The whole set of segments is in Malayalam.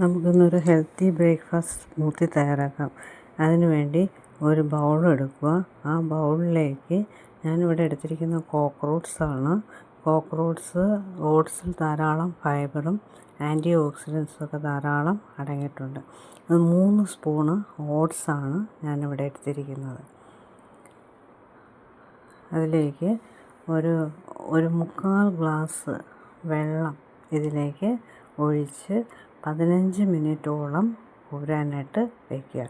നമുക്കിന്നൊരു ഹെൽത്തി ബ്രേക്ക്ഫാസ്റ്റ് സ്മൂത്തി തയ്യാറാക്കാം. അതിനുവേണ്ടി ഒരു ബൗൾ എടുക്കുക. ആ ബൗളിലേക്ക് ഞാനിവിടെ എടുത്തിരിക്കുന്ന കോക്രോട്ട്സ് ആണ്. കോക്രോട്ട്സ് ഓട്സിൽ ധാരാളം ഫൈബറും ആന്റി ഓക്സിഡൻസും ഒക്കെ ധാരാളം അടങ്ങിയിട്ടുണ്ട്. അത് മൂന്ന് സ്പൂണ് ഓട്സാണ് ഞാനിവിടെ എടുത്തിരിക്കുന്നത്. അതിലേക്ക് ഒരു ഒരു മുക്കാൽ ഗ്ലാസ് വെള്ളം ഇതിലേക്ക് ഒഴിച്ച് പതിനഞ്ച് മിനിറ്റോളം ഊരാനായിട്ട് വയ്ക്കുക.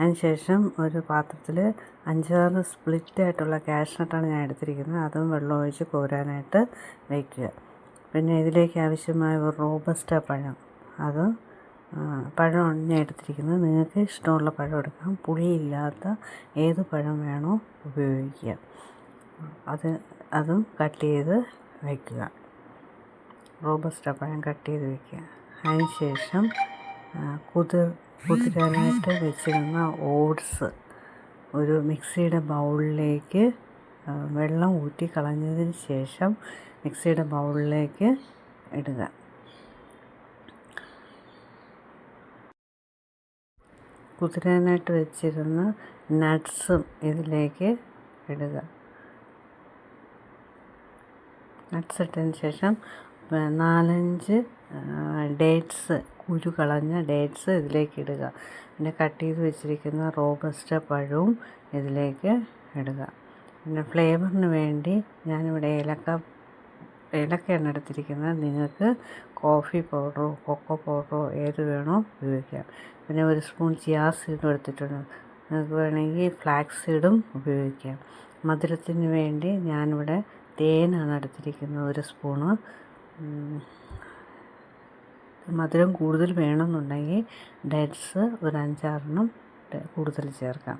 അതിനുശേഷം ഒരു പാത്രത്തിൽ അഞ്ചാറ് സ്പ്ലിറ്റ് ആയിട്ടുള്ള കാഷ്നട്ടാണ് ഞാൻ എടുത്തിരിക്കുന്നത്. അതും വെള്ളം ഒഴിച്ച് കോരാനായിട്ട് വയ്ക്കുക. പിന്നെ ഇതിലേക്ക് ആവശ്യമായ ഒരു റോബസ്റ്റ പഴം. അത് പഴമാണ് ഞാൻ എടുത്തിരിക്കുന്നത്. നിങ്ങൾക്ക് ഇഷ്ടമുള്ള പഴം എടുക്കാം. പുളിയില്ലാത്ത ഏത് പഴം വേണോ ഉപയോഗിക്കുക. അത് അതും കട്ട് ചെയ്ത് വയ്ക്കുക. റോബസ്റ്റ പഴം കട്ട് ചെയ്ത് വയ്ക്കുക. അതിന് ശേഷം കുതിർ കുതിരാനായിട്ട് വെച്ചിരുന്ന ഓട്സ് ഒരു മിക്സിയുടെ ബൗളിലേക്ക് വെള്ളം ഊറ്റി കളഞ്ഞതിന് ശേഷം മിക്സിയുടെ ബൗളിലേക്ക് ഇടുക. കുതിരാനായിട്ട് വെച്ചിരുന്ന നട്ട്സും ഇതിലേക്ക് ഇടുക. നട്ട്സ് ഇട്ടതിന് ശേഷം നാലഞ്ച് ഡേറ്റ്സ് കുരു കളഞ്ഞ ഡേറ്റ്സ് ഇതിലേക്ക് ഇടുക. പിന്നെ കട്ട് ചെയ്ത് വെച്ചിരിക്കുന്ന റോബസ്റ്റ പഴവും ഇതിലേക്ക് ഇടുക. പിന്നെ ഫ്ലേവറിന് വേണ്ടി ഞാനിവിടെ ഏലക്ക ഏലക്കയാണ് എടുത്തിരിക്കുന്നത്. നിങ്ങൾക്ക് കോഫി പൗഡറോ കൊക്കോ പൗഡറോ ഏത് വേണോ ഉപയോഗിക്കാം. പിന്നെ ഒരു സ്പൂൺ ചിയാ സീഡും എടുത്തിട്ടുണ്ട്. നിങ്ങൾക്ക് വേണമെങ്കിൽ ഫ്ലാക്സ് സീഡും ഉപയോഗിക്കാം. മധുരത്തിന് വേണ്ടി ഞാനിവിടെ തേനാണ് എടുത്തിരിക്കുന്നത് ഒരു സ്പൂണ്. മധുരം കൂടുതൽ വേണമെന്നുണ്ടെങ്കിൽ ഡേറ്റ്സ് ഒരു അഞ്ചാറെണ്ണം കൂടുതൽ ചേർക്കാം.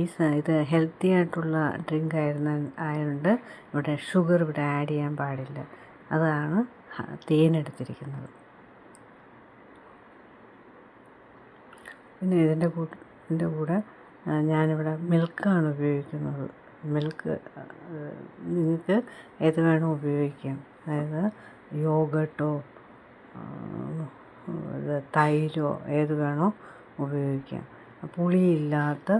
ഈ ഇത് ഹെൽത്തി ആയിട്ടുള്ള ഡ്രിങ്ക് ആയിരുന്ന ആയതുകൊണ്ട് ഇവിടെ ഷുഗർ ഇവിടെ ആഡ് ചെയ്യാൻ പാടില്ല. അതാണ് തേനെടുത്തിരിക്കുന്നത് പിന്നെ ഇതിന്റെ കൂടെ ഇതിന്റെ കൂടെ ഞാനിവിടെ മിൽക്കാണ് ഉപയോഗിക്കുന്നത്. മിൽക്ക് നിങ്ങൾക്ക് ഏത് വേണോ ഉപയോഗിക്കാം. അതായത് യോഗട്ടോ തൈരോ ഏത് വേണോ ഉപയോഗിക്കാം. പുളിയില്ലാത്ത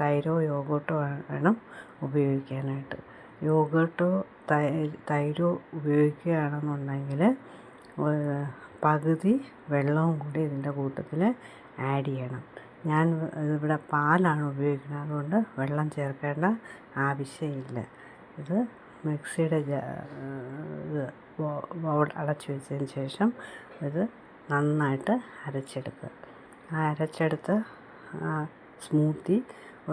തൈരോ യോഗട്ടോ വേണം ഉപയോഗിക്കാനായിട്ട്. യോഗട്ടോ തൈരോ ഉപയോഗിക്കുകയാണെന്നുണ്ടെങ്കിൽ പകുതി വെള്ളവും കൂടി ഇതിന്റെ കൂട്ടത്തിൽ ആഡ് ചെയ്യണം. ഞാൻ ഇവിടെ പാലാണ് ഉപയോഗിക്കുന്നത്. അതുകൊണ്ട് വെള്ളം ചേർക്കേണ്ട ആവശ്യമില്ല. ഇത് മിക്സിയുടെ ഇത് ബൗൾ അടച്ചു വെച്ചതിന് ശേഷം ഇത് നന്നായിട്ട് അരച്ചെടുക്കുക. ആ അരച്ചെടുത്ത സ്മൂത്തി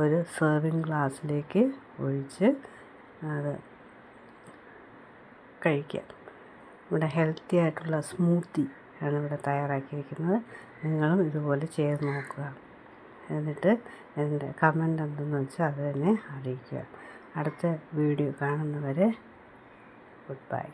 ഒരു സെർവിങ് ഗ്ലാസ്സിലേക്ക് ഒഴിച്ച് അത് കഴിക്കുക. ഇവിടെ ഹെൽത്തി ആയിട്ടുള്ള സ്മൂത്തി ആണ് ഇവിടെ തയ്യാറാക്കിയിരിക്കുന്നത്. നിങ്ങളും ഇതുപോലെ ചെയ്ത് നോക്കുക. എന്നിട്ട് എന്റെ കമന്റ് എന്തെന്ന് വെച്ചാൽ അത് തന്നെ അറിയിക്കുക. അടുത്ത വീഡിയോ കാണുന്നവരെ ഗുഡ് ബൈ